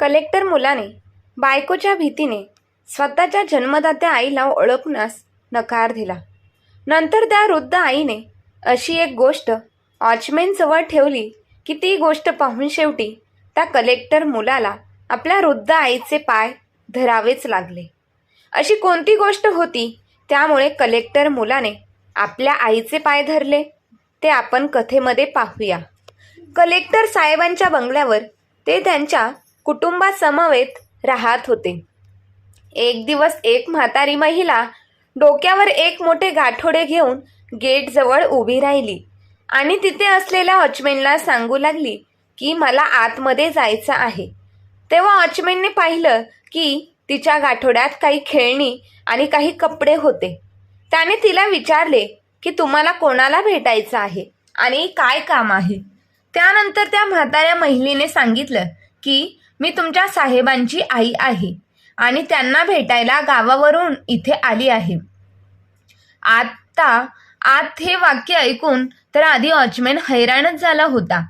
Collector मुलाने बायकोच्या भीतीने स्वतःच्या जन्मदात्या आईला ओळखण्यास नकार दिला. नंतर त्या वृद्ध आईने अशी एक गोष्ट वॉचमॅनजवळ ठेवली की ती गोष्ट पाहून शेवटी त्या कलेक्टर मुलाला आपल्या वृद्ध आईचे पाय धरावेच लागले. अशी कोणती गोष्ट होती? त्यामुळे कलेक्टर मुलाने आपल्या आईचे पाय धरले. ते आपण कथेमध्ये पाहूया. कलेक्टर साहेबांच्या बंगल्यावर ते त्यांच्या कुटुंबासमवेत राहत होते. एक दिवस एक म्हातारी महिला डोक्यावर एक मोठे गाठोडे घेऊन गेटजवळ उभी राहिली आणि तिथे असलेल्या वॉचमेनला सांगू लागली की मला आतमध्ये जायचं आहे. तेव्हा वॉचमेनने पाहिलं की तिच्या गाठोड्यात काही खेळणी आणि काही कपडे होते. त्याने तिला विचारले की तुम्हाला कोणाला भेटायचं आहे आणि काय काम आहे? त्यानंतर त्या म्हाताऱ्या महिलेने सांगितलं की मी तुमच्या साहेबांची आई आहे आणि त्यांना भेटायला गावावरून इथे आली आहे. आता आत हे वाक्य ऐकून तर आधी वॉचमॅन हैराणच झाला होता.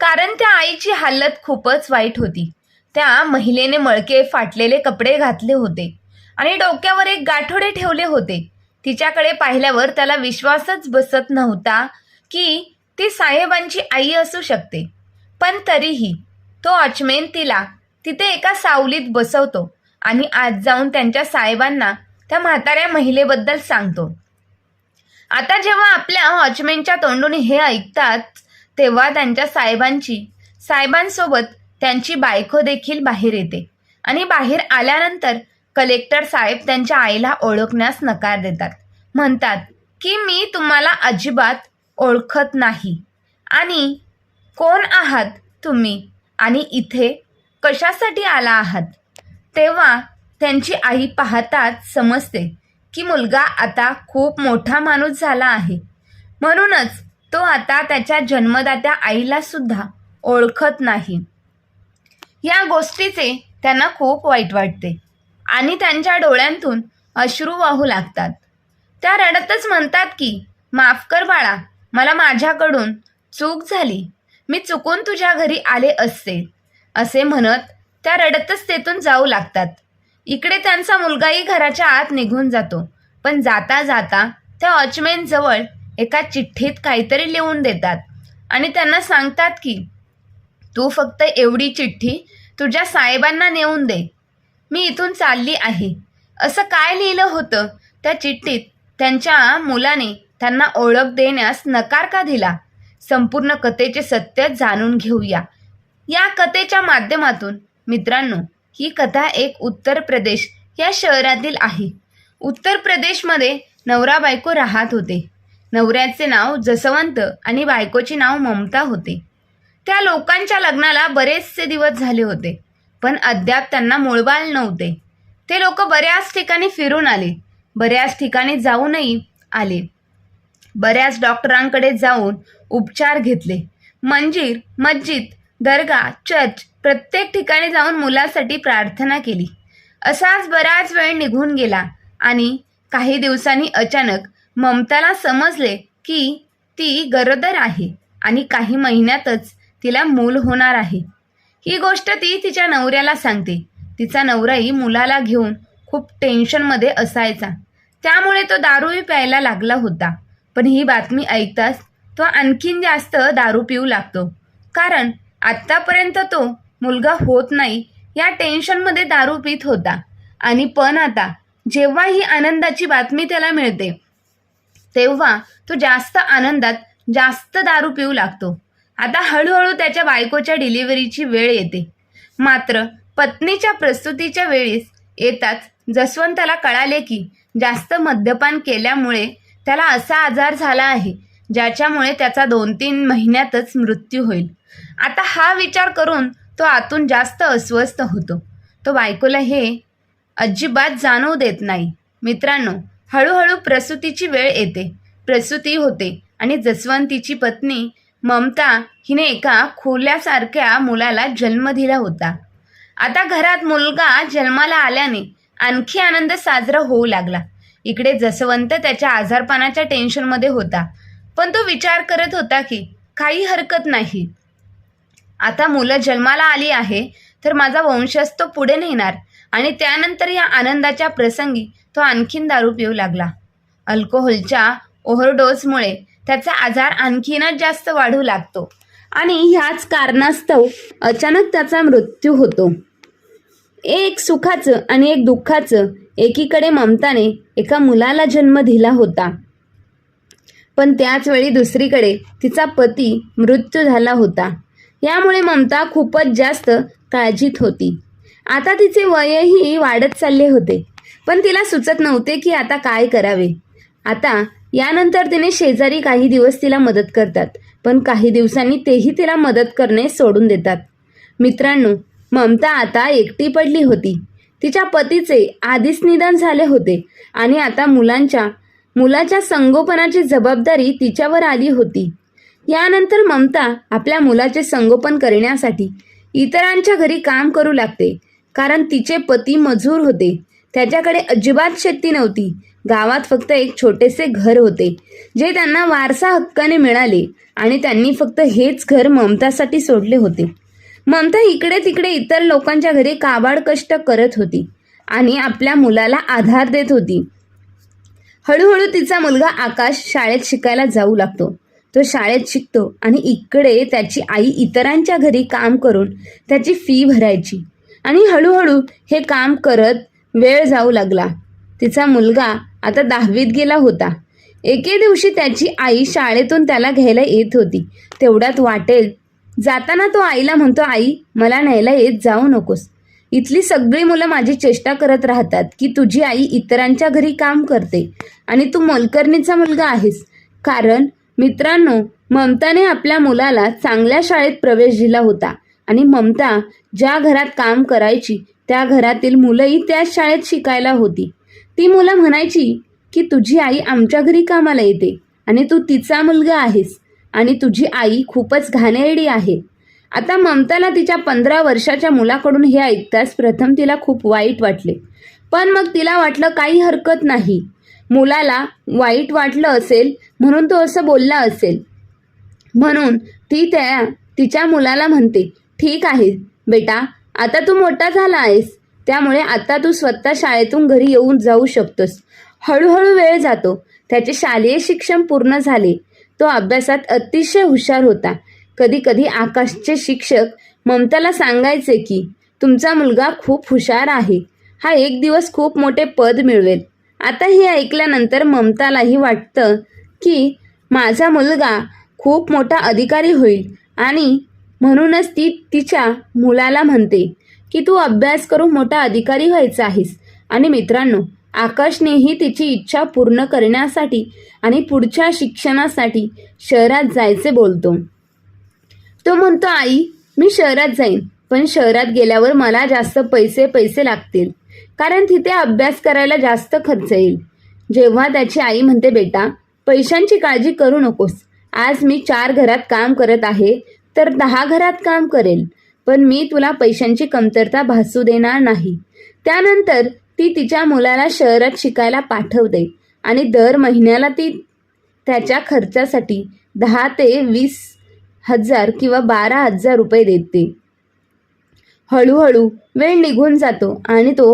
कारण त्या आईची हालत खूपच वाईट होती. त्या महिलेने मळके फाटलेले कपडे घातले होते आणि डोक्यावर एक गाठोडे ठेवले होते. तिच्याकडे पाहिल्यावर त्याला विश्वासच बसत नव्हता की ती साहेबांची आई असू शकते. पण तरीही तो अचमेंतीला तिला तिथे एका सावलीत बसवतो आणि आज जाऊन त्यांच्या साहेबांना त्या म्हाताऱ्या महिलेबद्दल सांगतो. आता जेव्हा आपल्या वॉचमॅनच्या तोंडून हे ऐकतात तेव्हा त्यांच्या साहेबांची साहेबांसोबत त्यांची बायको देखील बाहेर येते आणि बाहेर आल्यानंतर कलेक्टर साहेब त्यांच्या आईला ओळखण्यास नकार देतात. म्हणतात की मी तुम्हाला अजिबात ओळखत नाही आणि कोण आहात तुम्ही? आणि इथे कशासाठी आला आहात? तेव्हा त्यांची आई पाहताच समजते की मुलगा आता खूप मोठा माणूस झाला आहे. म्हणूनच तो आता त्याच्या जन्मदात्या आईला सुद्धा ओळखत नाही. या गोष्टीचे त्यांना खूप वाईट वाटते आणि त्यांच्या डोळ्यांतून अश्रू वाहू लागतात. त्या रडतच म्हणतात की माफ कर बाळा मला माझ्याकडून चूक झाली. मी चुकून तुझ्या घरी आले असते असे म्हणत त्या रडतच तेथून जाऊ लागतात. इकडे त्यांचा मुलगाही घराच्या आत निघून जातो. पण जाता जाता त्या वॉचमॅनजवळ एका चिठ्ठीत काहीतरी लिहून देतात. आणि त्यांना सांगतात की तू फक्त एवढी चिठ्ठी तुझ्या साहेबांना नेऊन दे. मी इथून चालली आहे. असं काय लिहिलं होतं? त्या चिठ्ठीत त्यांच्या मुलाने त्यांना ओळख देण्यास नकार का दिला? संपूर्ण कथेचे सत्य जाणून घेऊया. या कथेच्या माध्यमातून मित्रांनो ही कथा एक उत्तर प्रदेश या शहरातील आहे. उत्तर प्रदेशमध्ये नवरा बायको राहत होते. नवऱ्याचे नाव जसवंत आणि बायकोचे नाव ममता होते. त्या लोकांच्या लग्नाला बरेचसे दिवस झाले होते पण अद्याप त्यांना मूळबाळ नव्हते. ते लोक बऱ्याच ठिकाणी फिरून आले बऱ्याच ठिकाणी जाऊनही आले. बऱ्याच डॉक्टरांकडे जाऊन उपचार घेतले. मंजीर मस्जिद दर्गा चर्च प्रत्येक ठिकाणी जाऊन मुलासाठी प्रार्थना केली. असाच बराच वेळ निघून गेला आणि काही दिवसांनी अचानक ममताला समजले की ती गरोदर आहे आणि काही महिन्यातच तिला मूल होणार आहे. ही गोष्ट ती तिच्या नवऱ्याला सांगते. तिचा नवराही मुलाला घेऊन खूप टेन्शनमध्ये असायचा. त्यामुळे तो दारूही प्यायला लागला होता. पण ही बातमी ऐकताच तो आणखीन जास्त दारू पिऊ लागतो. कारण आत्तापर्यंत तो मुलगा होत नाही या टेन्शनमध्ये दारू पित होता. आणि पण आता जेव्हा ही आनंदाची बातमी त्याला मिळते तेव्हा तो जास्त आनंदात जास्त दारू पिऊ लागतो. आता हळूहळू त्याच्या बायकोच्या डिलिव्हरीची वेळ येते. मात्र पत्नीच्या प्रस्तुतीच्या वेळीस येताच जसवंताला कळाले की जास्त मद्यपान केल्यामुळे त्याला असा आजार झाला आहे ज्याच्यामुळे त्याचा दोन तीन महिन्यातच मृत्यू होईल. आता हा विचार करून तो आतून जास्त अस्वस्थ होतो. तो बायकोला हे अजिबात जाणवू देत नाही. मित्रांनो हळूहळू प्रसूतीची वेळ येते. प्रसूती होते आणि जसवंतीची पत्नी ममता हिने एका खोल्यासारख्या मुलाला जन्म दिला होता. आता घरात मुलगा जन्माला आल्याने आणखी आनंद साजरा होऊ लागला. इकडे जसवंत त्याच्या आजारपणाच्या टेन्शनमध्ये होता. पण तो विचार करत होता की काही हरकत नाही. आता मुलं जन्माला आली आहे तर माझा वंशज तो पुढे नेणार आणि त्यानंतर या आनंदाच्या प्रसंगी तो आणखीन दारू पिऊ लागला. अल्कोहोलच्या ओव्हरडोसमुळे त्याचा आजार आणखीनच जास्त वाढू लागतो आणि ह्याच कारणास्तव अचानक त्याचा मृत्यू होतो. एक सुखाचं आणि एक दुःखाचं एकीकडे ममताने एका मुलाला जन्म दिला होता. पण त्याचवेळी दुसरीकडे तिचा पती मृत्यू झाला होता. यामुळे ममता खूपच जास्त काळजीत होती. आता तिचे वयही वाढत चालले होते पण तिला सुचत नव्हते की आता काय करावे. आता यानंतर तिने शेजारी काही दिवस तिला मदत करतात पण काही दिवसांनी तेही तिला मदत करणे सोडून देतात. मित्रांनो ममता आता एकटी पडली होती. तिच्या पतीचे आधीच निधन झाले होते आणि आता मुलांच्या मुलाच्या संगोपनाची जबाबदारी तिच्यावर आली होती. यानंतर ममता आपल्या मुलाचे संगोपन करण्यासाठी इतरांच्या घरी काम करू लागते कारण तिचे पती मजूर होते. त्याच्याकडे अजिबात शेती नव्हती. गावात फक्त एक छोटेसे घर होते जे त्यांना वारसा हक्काने मिळाले आणि त्यांनी फक्त हेच घर ममतासाठी सोडले होते. ममता इकडे तिकडे इतर लोकांच्या घरी काबाड कष्ट करत होती आणि आपल्या मुलाला आधार देत होती. हळूहळू तिचा मुलगा आकाश शाळेत शिकायला जाऊ लागतो. तो शाळेत शिकतो आणि इकडे त्याची आई इतरांच्या घरी काम करून त्याची फी भरायची. आणि हळूहळू हे काम करत वेळ जाऊ लागला. तिचा मुलगा आता दहावीत गेला होता. एके दिवशी त्याची आई शाळेतून त्याला घ्यायला येत होती. तेवढ्यात वाटेल. जाताना तो आईला म्हणतो आई मला न्यायला येत जाऊ नकोस. इथली सगळी मुलं माझी चेष्टा करत राहतात की तुझी आई इतरांच्या घरी काम करते आणि तू मलकर्णीचा मुलगा आहेस. कारण मित्रांनो ममताने आपल्या मुलाला चांगल्या शाळेत प्रवेश दिला होता आणि ममता ज्या घरात काम करायची त्या घरातील मुलंही त्याच शाळेत शिकायला होती. ती मुलं म्हणायची की तुझी आई आमच्या घरी कामाला येते आणि तू तिचा मुलगा आहेस आणि तुझी आई खूपच घाणेरडी आहे. आता ममताला तिच्या पंधरा वर्षाच्या मुलाकडून हे ऐकताच प्रथम तिला खूप वाईट वाटले. पण मग तिला वाटलं काही हरकत नाही. मुलाला वाईट वाटलं असेल म्हणून तो असं बोलला असेल. म्हणून ती त्या तिच्या मुलाला म्हणते ठीक आहे बेटा आता तू मोठा झाला आहेस. त्यामुळे आता तू स्वतः शाळेतून घरी येऊन जाऊ शकतोस. हळूहळू वेळ जातो. त्याचे शालेय शिक्षण पूर्ण झाले. तो अभ्यासात अतिशय हुशार होता. कधी कधी आकाशचे शिक्षक ममताला सांगायचे की तुमचा मुलगा खूप हुशार आहे. हा एक दिवस खूप मोठे पद मिळवेल. आता हे ऐकल्यानंतर ममतालाही वाटतं की माझा मुलगा खूप मोठा अधिकारी होईल आणि म्हणूनच ती तिच्या मुलाला म्हणते की तू अभ्यास करून मोठा अधिकारी व्हायचा आहेस. आणि मित्रांनो आकाशनेही तिची इच्छा पूर्ण करण्यासाठी आणि पुढच्या शिक्षणासाठी शहरात जायचे बोलतो. तो म्हणतो आई मी शहरात जाईन पण शहरात गेल्यावर मला जास्त पैसे पैसे लागतील. कारण तिथे अभ्यास करायला जास्त खर्च येईल. जेव्हा त्याची आई म्हणते बेटा पैशांची काळजी करू नकोस. आज मी चार घरात काम करत आहे तर दहा घरात काम करेल. पण मी तुला पैशांची कमतरता भासू देणार नाही. त्यानंतर ती तिच्या मुलाला शहरात शिकायला पाठवते आणि दर महिन्याला ती त्याच्या खर्चासाठी दहा ते वीस हजार किंवा बारा हजार रुपये देते. हळूहळू वेळ निघून जातो आणि तो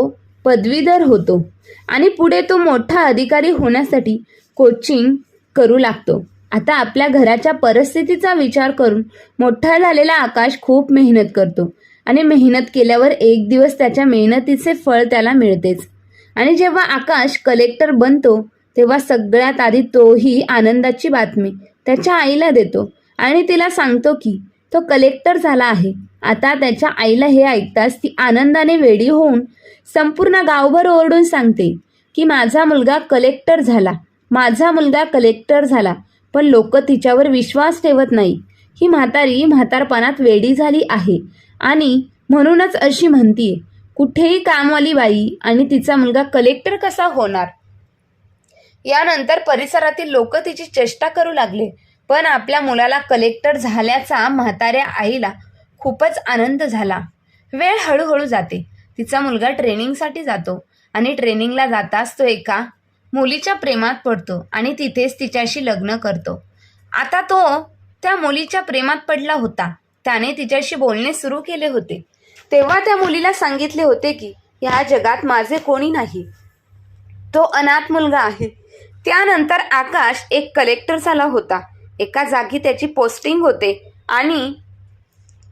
पदवीधर होतो आणि पुढे तो मोठा अधिकारी होण्यासाठी कोचिंग करू लागतो. आता आपल्या घराच्या परिस्थितीचा विचार करून मोठा झालेला आकाश खूप मेहनत करतो आणि मेहनत केल्यावर एक दिवस त्याच्या मेहनतीचे फळ त्याला मिळतेच. आणि जेव्हा आकाश कलेक्टर बनतो तेव्हा सगळ्यात आधी तोही आनंदाची बातमी त्याच्या आईला देतो. आणि तिला सांगतो की तो कलेक्टर झाला आहे. आता त्याच्या आईला हे ऐकताच ती आनंदाने वेडी होऊन संपूर्ण गावभर ओरडून सांगते की माझा मुलगा कलेक्टर झाला. माझा मुलगा कलेक्टर झाला. पण लोक तिच्यावर विश्वास ठेवत नाही. ही म्हातारी म्हातारपणात वेडी झाली आहे. आणि म्हणूनच अशी म्हणतीये कुठेही कामवाली बाई आणि तिचा मुलगा कलेक्टर कसा होणार? यानंतर परिसरातील लोक तिची चेष्टा करू लागले. पण आपल्या मुलाला कलेक्टर झाल्याचा म्हाताऱ्या आईला खूपच आनंद झाला. वेळ हळूहळू जाते. तिचा मुलगा ट्रेनिंगसाठी जातो आणि ट्रेनिंगला जाताच तो एका मुलीच्या प्रेमात पडतो आणि तिथेच तिच्याशी लग्न करतो. आता तो त्या मुलीच्या प्रेमात पडला होता. त्याने तिच्याशी बोलणे सुरू केले होते. तेव्हा त्या मुलीला सांगितले होते की ह्या जगात माझे कोणी नाही. तो अनाथ मुलगा आहे. त्यानंतर आकाश एक कलेक्टर झाला होता. एका जागी त्याची पोस्टिंग होते आणि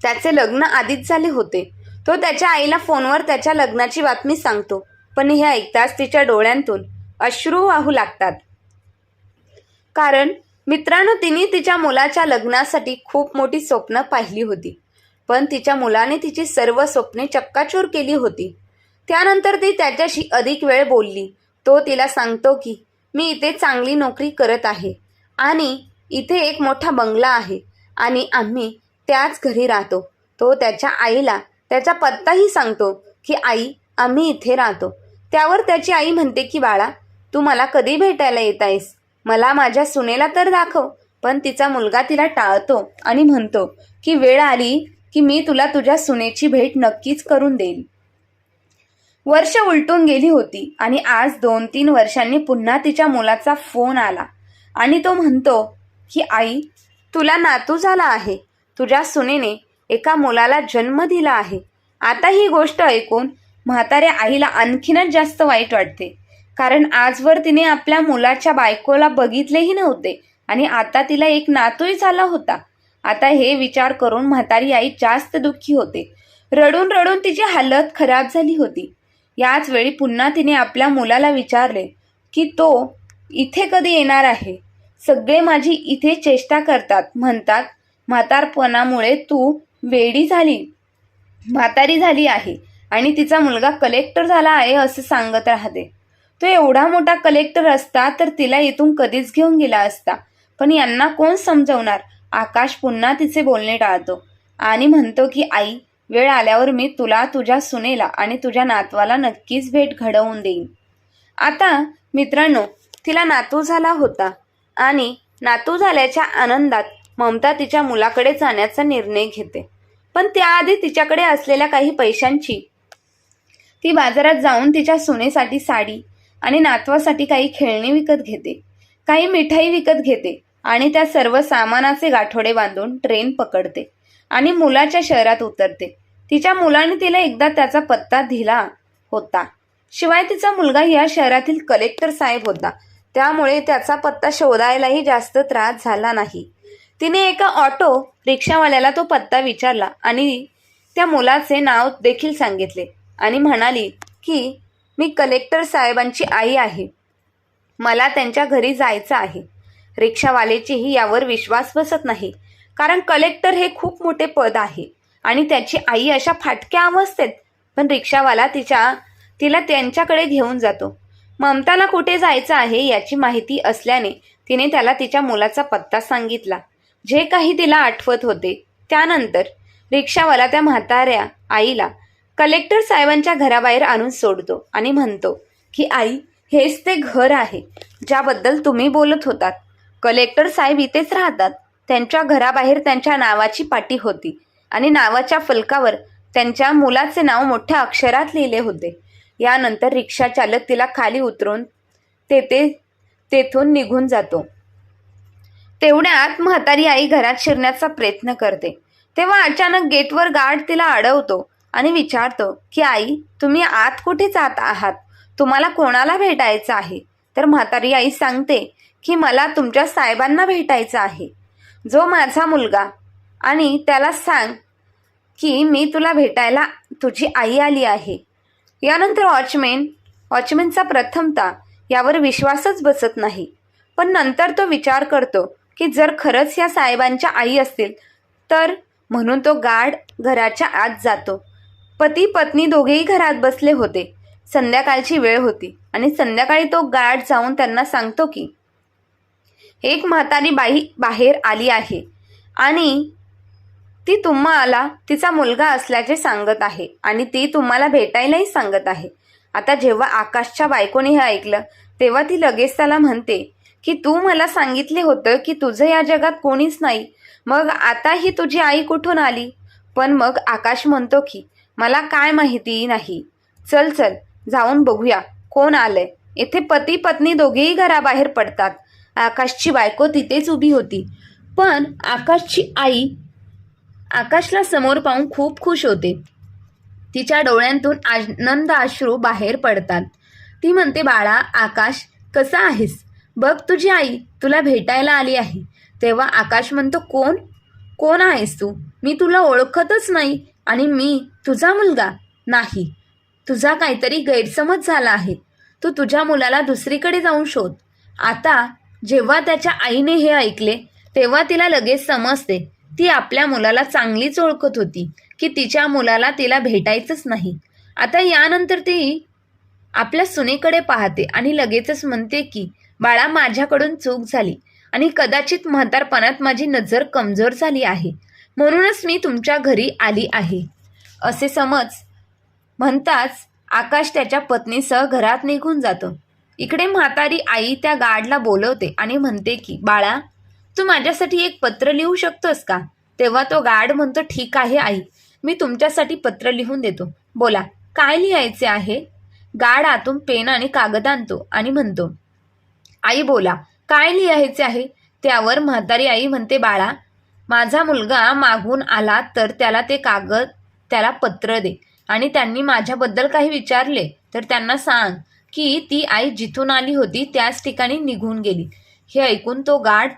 त्याचे लग्न आधीच झाले होते. तो त्याच्या आईला फोनवर त्याच्या लग्नाची बातमी सांगतो पण हे ऐकताच तिच्या डोळ्यांतून अश्रू वाहू लागतात. कारण मित्रांनो तिने तिच्या मुलाच्या लग्नासाठी खूप मोठी स्वप्न पाहिली होती. पण तिच्या मुलाने तिची सर्व स्वप्ने चक्काचूर केली होती. त्यानंतर ती त्याच्याशी अधिक वेळ बोलली. तो तिला सांगतो की मी इथे चांगली नोकरी करत आहे आणि इथे एक मोठा बंगला आहे आणि आम्ही त्याच घरी राहतो. तो त्याच्या आईला त्याचा पत्ताही सांगतो की आई आम्ही इथे राहतो. त्यावर त्याची आई म्हणते की बाळा तू मला कधी भेटायला येत आहेस मला माझ्या सुनेला तर दाखव. पण तिचा मुलगा तिला टाळतो आणि म्हणतो की वेळ आली की मी तुला तुझ्या सुनेची भेट नक्कीच करून देईन. वर्ष उलटून गेली होती आणि आज दोन तीन वर्षांनी पुन्हा तिच्या मुलाचा फोन आला आणि तो म्हणतो की आई तुला नातू झाला आहे. तुझ्या सुनेने एका मुलाला जन्म दिला आहे. आता ही गोष्ट ऐकून म्हाताऱ्या आईला आणखीनच जास्त वाईट वाटते. कारण आजवर तिने आपल्या मुलाच्या बायकोला बघितलेही नव्हते आणि आता तिला एक नातूही झाला होता. आता हे विचार करून म्हातारी आई जास्त दुःखी होते. रडून रडून तिची हालत खराब झाली होती. याच वेळी पुन्हा तिने आपल्या मुलाला विचारले की तो इथे कधी येणार आहे? सगळे माझी इथे चेष्टा करतात. म्हणतात म्हातारपणामुळे तू वेडी झाली म्हातारी झाली आहे आणि तिचा मुलगा कलेक्टर झाला आहे असं सांगत राहते. तो एवढा मोठा कलेक्टर असता तर तिला इथून कधीच घेऊन गेला असता. पण यांना कोण समजवणार? आकाश पुन्हा तिचे बोलणे टाळतो. आणि म्हणतो की आई वेळ आल्यावर मी तुला तुझ्या सुनेला आणि तुझ्या नातवाला नक्कीच भेट घडवून देईन. आता मित्रांनो तिला नातू झाला होता. आणि नातू झाल्याच्या आनंदात ममता तिच्या मुलाकडे जाण्याचा निर्णय घेते. पण त्याआधी तिच्याकडे असलेल्या काही पैशांची ती बाजारात जाऊन तिच्या सुनेसाठी साडी आणि नातवासाठी काही खेळणी विकत घेते. काही मिठाई विकत घेते आणि त्या सर्व सामानाचे गाठोडे बांधून ट्रेन पकडते आणि मुलाच्या शहरात उतरते. तिच्या मुलाने तिला एकदा त्याचा पत्ता दिला होता. शिवाय तिचा मुलगा या शहरातील कलेक्टर साहेब होता. त्यामुळे त्याचा पत्ता शोधायलाही जास्त त्रास झाला नाही. तिने एका ऑटो रिक्षावाल्याला तो पत्ता विचारला आणि त्या मुलाचे नाव देखील सांगितले आणि म्हणाली की मी कलेक्टर साहेबांची आई आहे. मला त्यांच्या घरी जायचं आहे. रिक्षावाल्याचीही यावर विश्वास बसत नाही. कारण कलेक्टर हे खूप मोठे पद आहे आणि त्याची आई अशा फाटक्या अवस्थेत पण रिक्षावाला तिच्या तिला त्यांच्याकडे घेऊन जातो. ममताला कुठे जायचं आहे याची माहिती असल्याने तिने त्याला तिच्या मुलाचा पत्ता सांगितला. जे काही तिला आठवत होते त्यानंतर रिक्षावाला त्या म्हाताऱ्या आईला कलेक्टर साहेबांच्या घराबाहेर आणून सोडतो आणि म्हणतो की आई हेच ते घर आहे ज्याबद्दल तुम्ही बोलत होतात. कलेक्टर साहेब इथेच राहतात. त्यांच्या घराबाहेर त्यांच्या नावाची पाटी होती आणि नावाच्या फलकावर त्यांच्या मुलाचे नाव मोठ्या अक्षरात लिहिले होते. यानंतर रिक्षा चालक तिला खाली उतरून तेथे तेथून निघून जातो. तेवढ्यात म्हातारी आई घरात शिरण्याचा प्रयत्न करते. तेव्हा अचानक गेटवर गार्ड तिला अडवतो आणि विचारतो की आई तुम्ही आत कुठे जात आहात? तुम्हाला कोणाला भेटायचं आहे? तर म्हातारी आई सांगते की मला तुमच्या साहेबांना भेटायचं आहे. जो माझा मुलगा आणि त्याला सांग की मी तुला भेटायला तुझी आई आली आहे. यानंतर वॉचमेन वॉचमेनचा प्रथमता यावर विश्वासच बसत नाही. पण नंतर तो विचार करतो की जर खरंच या साहेबांच्या आई असतील तर म्हणून तो गार्ड घराच्या आत जातो. पती पत्नी दोघेही घरात बसले होते. संध्याकाळची वेळ होती आणि संध्याकाळी तो गार्ड जाऊन त्यांना सांगतो की एक म्हातारी बाई बाहेर आली आहे आणि ती तुम्हाला तिचा मुलगा असल्याचे सांगत आहे आणि ती तुम्हाला भेटायलाही सांगत आहे. आता जेव्हा आकाशच्या बायकोने हे ऐकलं तेव्हा ती लगेच त्याला म्हणते की तू मला सांगितले होतं की तुझं या जगात कोणीच नाही. मग आता ही तुझी आई कुठून आली? पण मग आकाश म्हणतो की मला काय माहिती नाही. चल चल जाऊन बघूया. कोण आलंय? येथे पती पत्नी दोघेही घराबाहेर पडतात. आकाशची बायको तिथेच उभी होती. पण आकाशची आई आकाशला समोर पाहून खूप खुश होते. तिच्या डोळ्यांतून आनंद अश्रू बाहेर पडतात. ती म्हणते बाळा आकाश कसा आहेस? बघ तुझी आई तुला भेटायला आली आहे. तेव्हा आकाश म्हणतो कोण? कोण आहेस तू? मी तुला ओळखतच नाही आणि मी तुझा मुलगा नाही. तुझा काहीतरी गैरसमज झाला आहे. तू तुझ्या मुलाला दुसरीकडे जाऊन शोध. आता जेव्हा त्याच्या आईने हे ऐकले तेव्हा तिला लगेच समजते. ती आपल्या मुलाला चांगलीच ओळखत होती की तिच्या मुलाला तिला भेटायचंच नाही. आता यानंतर ती आपल्या सुनेकडे पाहते आणि लगेचच म्हणते की बाळा माझ्याकडून चूक झाली आणि कदाचित म्हातारपणात माझी नजर कमजोर झाली आहे. म्हणूनच मी तुमच्या घरी आली आहे. असे समज म्हणताच आकाश त्याच्या पत्नीसह घरात निघून जातो. इकडे म्हातारी आई त्या गार्डला बोलवते आणि म्हणते की बाळा तू माझ्यासाठी एक पत्र लिहू शकतोस का? तेव्हा तो गार्ड म्हणतो ठीक आहे आई. मी तुमच्यासाठी पत्र लिहून देतो. बोला काय लिहायचे आहे? गाड आतून पेन आणि कागद आणतो आणि म्हणतो आई बोला काय लिहायचे आहे? त्यावर म्हातारी आई म्हणते बाळा माझा मुलगा मागून आला तर त्याला ते कागद त्याला पत्र दे. आणि त्यांनी माझ्याबद्दल काही विचारले तर त्यांना सांग की ती आई जिथून आली होती त्याच ठिकाणी निघून गेली. हे ऐकून तो गाड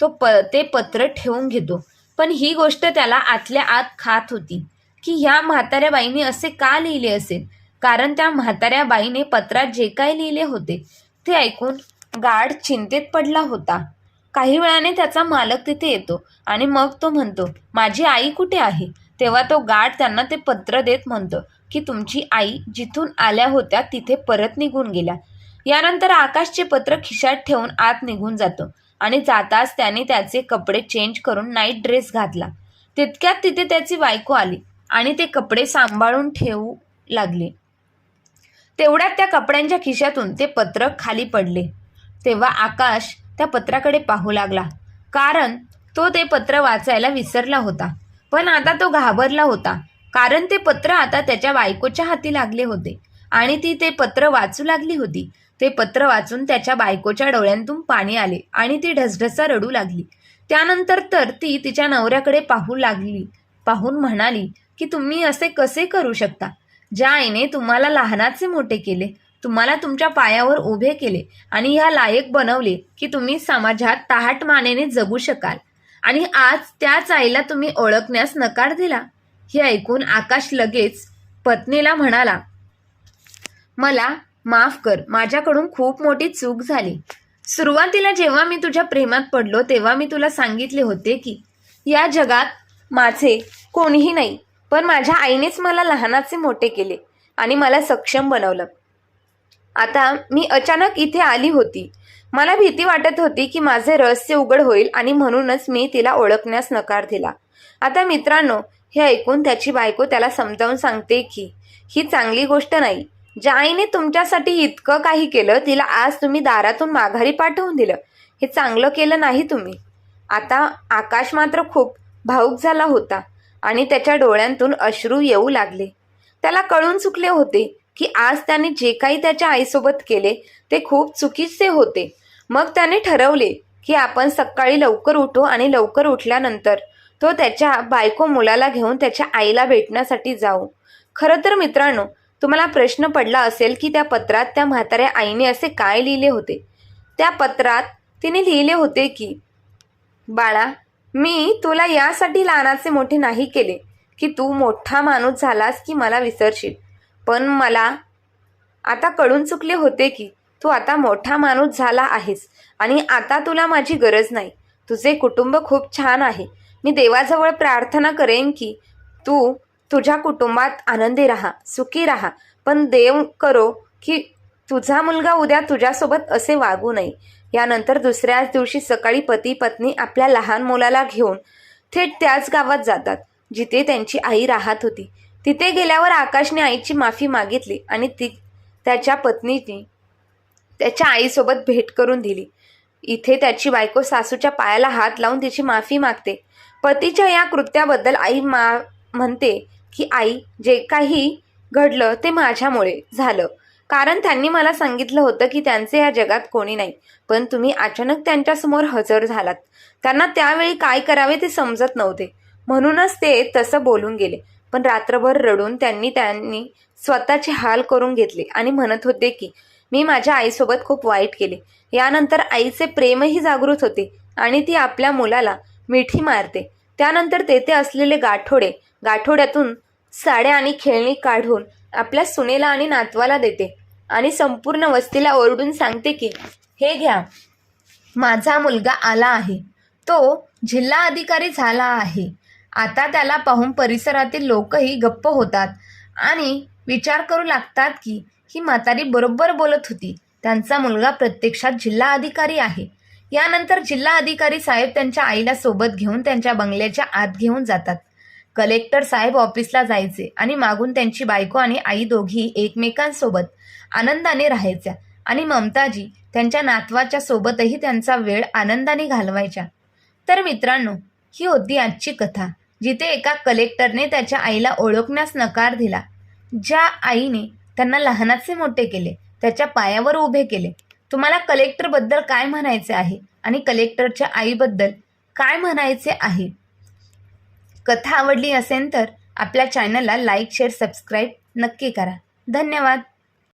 तो प ते पत्र ठेवून घेतो. पण ही गोष्ट त्याला आतल्या आत खात होती की ह्या म्हाताऱ्या बाईने असे का लिहिले असेल? कारण त्या म्हाताऱ्या बाईने पत्रात जे काही लिहिले होते ते ऐकून गाड चिंतेत पडला होता. काही वेळाने त्याचा मालक तिथे येतो आणि मग तो म्हणतो माझी आई कुठे आहे? तेव्हा तो गाड त्यांना ते पत्र देत म्हणतो की तुमची आई जिथून आल्या होत्या तिथे परत निघून गेल्या. यानंतर आकाशचे पत्र खिशात ठेवून आत निघून जातो. आणि जाताच त्याने त्याचे कपडे चेंज करून नाईट ड्रेस घातला. तितक्यात तिथे त्याची बायको आली आणि ते कपडे सांभाळून ठेवू लागले. तेवढ्यात त्या कपड्यांच्या खिशातून ते पत्र खाली पडले. तेव्हा आकाश त्या पत्राकडे पाहू लागला. कारण तो ते पत्र वाचायला विसरला होता. पण आता तो घाबरला होता. कारण ते पत्र आता त्याच्या बायकोच्या हाती लागले होते. आणि ती ते पत्र वाचू लागली होती. ते पत्र वाचून त्याच्या बायकोच्या डोळ्यांतून पाणी आले आणि ती ढसढसा रडू लागली. त्यानंतर तर ती तिच्या नवऱ्याकडे पाहू लागली पाहून म्हणाली की तुम्ही असे कसे करू शकता? ज्या आईने तुम्हाला लहानाचे मोठे केले तुम्हाला तुमच्या पायावर उभे केले आणि ह्या लायक बनवले की तुम्ही समाजात ताहाट मानेने जगू शकाल. आणि आज त्याच आईला तुम्ही ओळखण्यास नकार दिला. हे ऐकून आकाश लगेच पत्नीला म्हणाला मला माफ कर. माझ्याकडून खूप मोठी चूक झाली. सुरुवातीला जेव्हा मी तुझ्या प्रेमात पडलो तेव्हा मी तुला सांगितले होते की या जगात माझे कोणीही नाही पण माझ्या आईनेच मला लहानाचे मोठे केले आणि मला सक्षम बनवलं. आता मी अचानक इथे आली होती. मला भीती वाटत होती की माझे रहस्य उघड होईल आणि म्हणूनच मी तिला ओळखण्यास नकार दिला. आता मित्रांनो हे ऐकून त्याची बायको त्याला समजावून सांगते की ही चांगली गोष्ट नाही ज्या आईने तुमच्यासाठी इतकं काही केलं तिला आज तुम्ही दारातून माघारी पाठवून दिलं. हे चांगलं केलं नाही तुम्ही. आता आकाश मात्र खूप भाऊक झाला होता आणि त्याच्या डोळ्यांतून अश्रू येऊ लागले. त्याला कळून चुकले होते की आज त्याने जे काही त्याच्या आईसोबत केले ते खूप चुकीचे होते. मग त्याने ठरवले की आपण सकाळी लवकर उठू आणि लवकर उठल्यानंतर तो त्याच्या बायको मुलाला घेऊन त्याच्या आईला भेटण्यासाठी जाऊ. खरं तर मित्रांनो तुम्हाला प्रश्न पडला असेल की त्या पत्रात त्या म्हाताऱ्या आईने असे काय लिहिले होते? त्या पत्रात तिने लिहिले होते की बाळा मी तुला यासाठी लहानाचे मोठे नाही केले की तू मोठा माणूस झालास की मला विसरशील. पण मला आता कळून चुकले होते की तू आता मोठा माणूस झाला आहेस आणि आता तुला माझी गरज नाही. तुझे कुटुंब खूप छान आहे. मी देवाजवळ प्रार्थना करेन की तू तुझ्या कुटुंबात आनंदी राहा सुखी राहा. पण देव करो की तुझा मुलगा उद्या तुझ्यासोबत असे वागू नये. यानंतर दुसऱ्याच दिवशी सकाळी पती पत्नी आपल्या लहान मुलाला घेऊन थेट त्याच गावात जातात जिथे त्यांची आई राहत होती. तिथे गेल्यावर आकाशने आईची माफी मागितली आणि ती त्याच्या पत्नीने त्याच्या आईसोबत भेट करून दिली. इथे त्याची बायको सासूच्या पायाला हात लावून तिची माफी मागते. पतीच्या या कृत्याबद्दल आई मा म्हणते की आई जे काही घडलं ते माझ्यामुळे झालं. कारण त्यांनी मला सांगितलं होतं की त्यांचे या जगात कोणी नाही. पण तुम्ही अचानक त्यांच्यासमोर हजर झालात. त्यांना त्यावेळी काय करावे ते समजत नव्हते. म्हणूनच ते तसं बोलून गेले. पण रात्रभर रडून त्यांनी त्यांनी स्वतःचे हाल करून घेतले आणि म्हणत होते की मी माझ्या आईसोबत खूप वाईट केले. यानंतर आईचे प्रेमही जागृत होते आणि ती आपल्या मुलाला मिठी मारते. त्यानंतर तेथे असलेले गाठोडे गाठोड्यातून साड्या आणि खेळणी काढून आपल्या सुनेला आणि नातवाला देते आणि संपूर्ण वस्तीला ओरडून सांगते की हे घ्या माझा मुलगा आला आहे. तो जिल्हा अधिकारी झाला आहे. आता त्याला पाहून परिसरातील लोकही गप्प होतात आणि विचार करू लागतात की ही म्हातारी बरोबर बोलत होती. त्यांचा मुलगा प्रत्यक्षात जिल्हा अधिकारी आहे. यानंतर जिल्हा अधिकारी साहेब त्यांच्या आईला सोबत घेऊन त्यांच्या बंगल्याच्या आत घेऊन जातात. कलेक्टर साहेब ऑफिसला जायचे आणि मागून त्यांची बायको आणि आई दोघी एकमेकांसोबत आनंदाने राहायच्या आणि ममताजी त्यांच्या नातवाच्या सोबतही त्यांचा वेळ आनंदाने घालवायच्या. तर मित्रांनो ही होती आजची कथा जिथे एका कलेक्टरने त्याच्या आईला ओळखण्यास नकार दिला. ज्या आईने त्यांना लहानाचे मोठे केले त्याच्या पायावर उभे केले. तुम्हाला कलेक्टरबद्दल काय म्हणायचे आहे आणि कलेक्टरच्या आईबद्दल काय म्हणायचे आहे? कथा आवडली असेल तर आपल्या चॅनलला लाईक शेअर सबस्क्राईब नक्की करा. धन्यवाद.